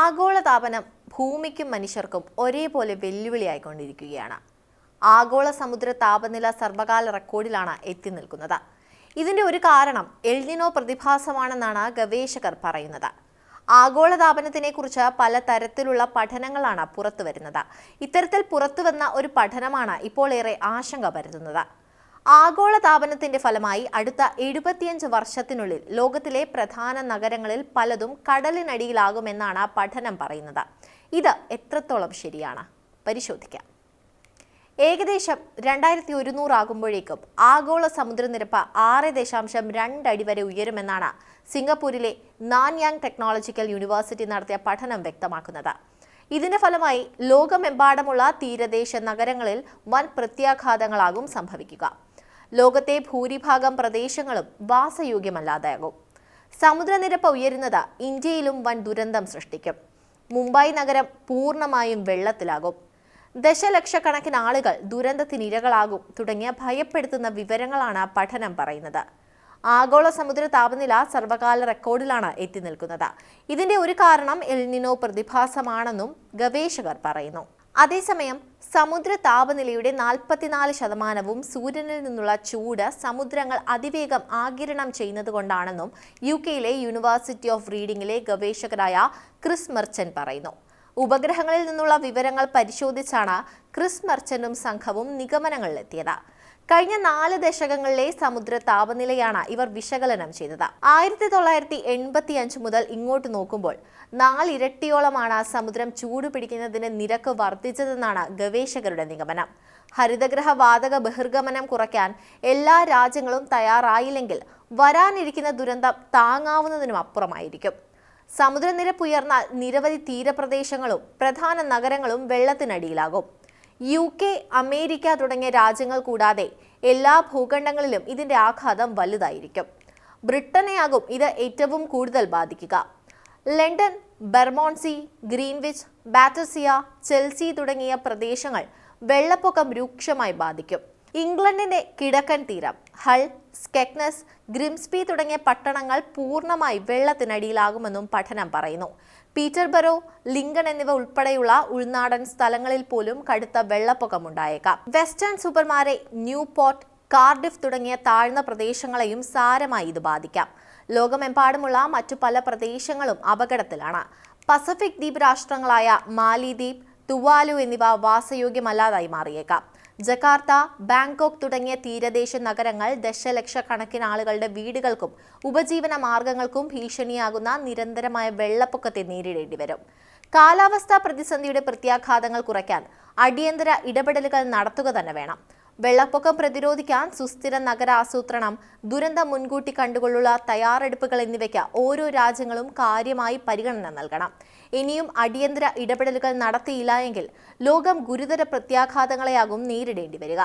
ആഗോളതാപനം ഭൂമിക്കും മനുഷ്യർക്കും ഒരേപോലെ വെല്ലുവിളിയായിക്കൊണ്ടിരിക്കുകയാണ്. ആഗോള സമുദ്ര താപനില സർവകാല റെക്കോർഡിലാണ് എത്തി നിൽക്കുന്നത്. ഇതിന്റെ ഒരു കാരണം എൽനിനോ പ്രതിഭാസമാണെന്നാണ് ഗവേഷകർ പറയുന്നത്. ആഗോളതാപനത്തിനെ കുറിച്ച് പല തരത്തിലുള്ള പഠനങ്ങളാണ് പുറത്തുവരുന്നത്. ഇത്തരത്തിൽ പുറത്തുവന്ന ഒരു പഠനമാണ് ഇപ്പോൾ ഏറെ ആശങ്ക പരത്തുന്നത്. ആഗോളതാപനത്തിന്റെ ഫലമായി അടുത്ത എഴുപത്തിയഞ്ച് വർഷത്തിനുള്ളിൽ ലോകത്തിലെ പ്രധാന നഗരങ്ങളിൽ പലതും കടലിനടിയിലാകുമെന്നാണ് പഠനം പറയുന്നത്. ഇത് എത്രത്തോളം ശരിയാണ്? പരിശോധിക്കാം. ഏകദേശം രണ്ടായിരത്തി ഒരുന്നൂറാകുമ്പോഴേക്കും ആഗോള സമുദ്രനിരപ്പ് ആറ് ദശാംശം രണ്ടടി വരെ ഉയരുമെന്നാണ് സിംഗപ്പൂരിലെ നാൻയാങ് ടെക്നോളജിക്കൽ യൂണിവേഴ്സിറ്റി നടത്തിയ പഠനം വ്യക്തമാക്കുന്നത്. ഇതിന്റെ ഫലമായി ലോകമെമ്പാടുമുള്ള തീരദേശ നഗരങ്ങളിൽ വൻ പ്രത്യാഘാതങ്ങളാകും സംഭവിക്കുക. ലോകത്തെ ഭൂരിഭാഗം പ്രദേശങ്ങളും വാസയോഗ്യമല്ലാതാകും. സമുദ്രനിരപ്പ് ഉയരുന്നത് ഇന്ത്യയിലും വൻ ദുരന്തം സൃഷ്ടിക്കും. മുംബൈ നഗരം പൂർണമായും വെള്ളത്തിലാകും. ദശലക്ഷക്കണക്കിന് ആളുകൾ ദുരന്തത്തിനിരകളാകും തുടങ്ങിയ ഭയപ്പെടുത്തുന്ന വിവരങ്ങളാണ് പഠനം പറയുന്നത്. ആഗോള സമുദ്ര താപനില സർവകാല റെക്കോർഡിലാണ് എത്തി നിൽക്കുന്നത്. ഇതിന്റെ ഒരു കാരണം എൽനിനോ പ്രതിഭാസമാണെന്നും ഗവേഷകർ പറയുന്നു. അതേസമയം സമുദ്ര താപനിലയുടെ നാൽപ്പത്തിനാല് ശതമാനവും സൂര്യനിൽ നിന്നുള്ള ചൂട് സമുദ്രങ്ങൾ അതിവേഗം ആഗിരണം ചെയ്യുന്നതുകൊണ്ടാണെന്നും യു കെയിലെ യൂണിവേഴ്സിറ്റി ഓഫ് റീഡിംഗിലെ ഗവേഷകരായ ക്രിസ് മെർച്ചൻ പറയുന്നു. ഉപഗ്രഹങ്ങളിൽ നിന്നുള്ള വിവരങ്ങൾ പരിശോധിച്ചാണ് ക്രിസ് മെർച്ചനും സംഘവും നിഗമനങ്ങളിലെത്തിയത്. കഴിഞ്ഞ നാല് ദശകങ്ങളിലെ സമുദ്ര താപനിലയാണ് ഇവർ വിശകലനം ചെയ്തത്. ആയിരത്തി തൊള്ളായിരത്തി എൺപത്തി അഞ്ച് മുതൽ ഇങ്ങോട്ട് നോക്കുമ്പോൾ നാലിരട്ടിയോളമാണ് സമുദ്രം ചൂട് പിടിക്കുന്നതിന് നിരക്ക് വർദ്ധിച്ചതെന്നാണ് ഗവേഷകരുടെ നിഗമനം. ഹരിതഗ്രഹ വാതക ബഹിർഗമനം കുറയ്ക്കാൻ എല്ലാ രാജ്യങ്ങളും തയ്യാറായില്ലെങ്കിൽ വരാനിരിക്കുന്ന ദുരന്തം താങ്ങാവുന്നതിനും അപ്പുറമായിരിക്കും. സമുദ്രനിരപ്പ് ഉയർന്നാൽ നിരവധി തീരപ്രദേശങ്ങളും പ്രധാന നഗരങ്ങളും വെള്ളത്തിനടിയിലാകും. യു കെ അമേരിക്ക തുടങ്ങിയ രാജ്യങ്ങൾ കൂടാതെ എല്ലാ ഭൂഖണ്ഡങ്ങളിലും ഇതിന്റെ ആഘാതം വലുതായിരിക്കും. ബ്രിട്ടനെയാകും ഇത് ഏറ്റവും കൂടുതൽ ബാധിക്കുക. London Bermondsey Greenwich Battersea Chelsea തുടങ്ങിയ പ്രദേശങ്ങൾ വെള്ളപ്പൊക്കം രൂക്ഷമായി ബാധിക്കും. ഇംഗ്ലണ്ടിന്റെ കിഴക്കൻ തീരം ഹൾ സ്കെക്നസ് ഗ്രിംസ്ബി തുടങ്ങിയ പട്ടണങ്ങൾ പൂർണമായി വെള്ളത്തിനടിയിലാകുമെന്നും പഠനം പറയുന്നു. പീറ്റർബറോ ലിങ്കൺ എന്നിവ ഉൾപ്പെടെയുള്ള ഉൾനാടൻ സ്ഥലങ്ങളിൽ പോലും കടുത്ത വെള്ളപ്പൊക്കമുണ്ടായേക്കാം. Weston super Mare Newport Cardiff തുടങ്ങിയ താഴ്ന്ന പ്രദേശങ്ങളെയും സാരമായി ഇത് ബാധിക്കാം. ലോകമെമ്പാടുമുള്ള മറ്റു പല പ്രദേശങ്ങളും അപകടത്തിലാണ്. പസഫിക് ദ്വീപ് രാഷ്ട്രങ്ങളായ മാലിദ്വീപ് തുവാലു എന്നിവ വാസയോഗ്യമല്ലാതായി മാറിയേക്കാം. ജക്കാർത്ത ബാങ്കോക്ക് തുടങ്ങിയ തീരദേശ നഗരങ്ങൾ ദശലക്ഷക്കണക്കിന് ആളുകളുടെ വീടുകൾക്കും ഉപജീവന മാർഗങ്ങൾക്കും ഭീഷണിയാകുന്ന നിരന്തരമായ വെള്ളപ്പൊക്കത്തെ നേരിടേണ്ടി വരും. കാലാവസ്ഥാ പ്രതിസന്ധിയുടെ പ്രത്യാഘാതങ്ങൾ കുറയ്ക്കാൻ അടിയന്തര ഇടപെടലുകൾ നടത്തുക തന്നെ വേണം. വെള്ളപ്പൊക്കം പ്രതിരോധിക്കാൻ സുസ്ഥിര നഗരാസൂത്രണം ദുരന്ത മുൻകൂട്ടി കണ്ടുകൊള്ളുള്ള തയ്യാറെടുപ്പുകൾ എന്നിവയ്ക്ക് ഓരോ രാജ്യങ്ങളും കാര്യമായി പരിഗണന നൽകണം. ഇനിയും അടിയന്തര ഇടപെടലുകൾ നടത്തിയില്ല എങ്കിൽ ലോകം ഗുരുതര പ്രത്യാഘാതങ്ങളെയാകും നേരിടേണ്ടി വരിക.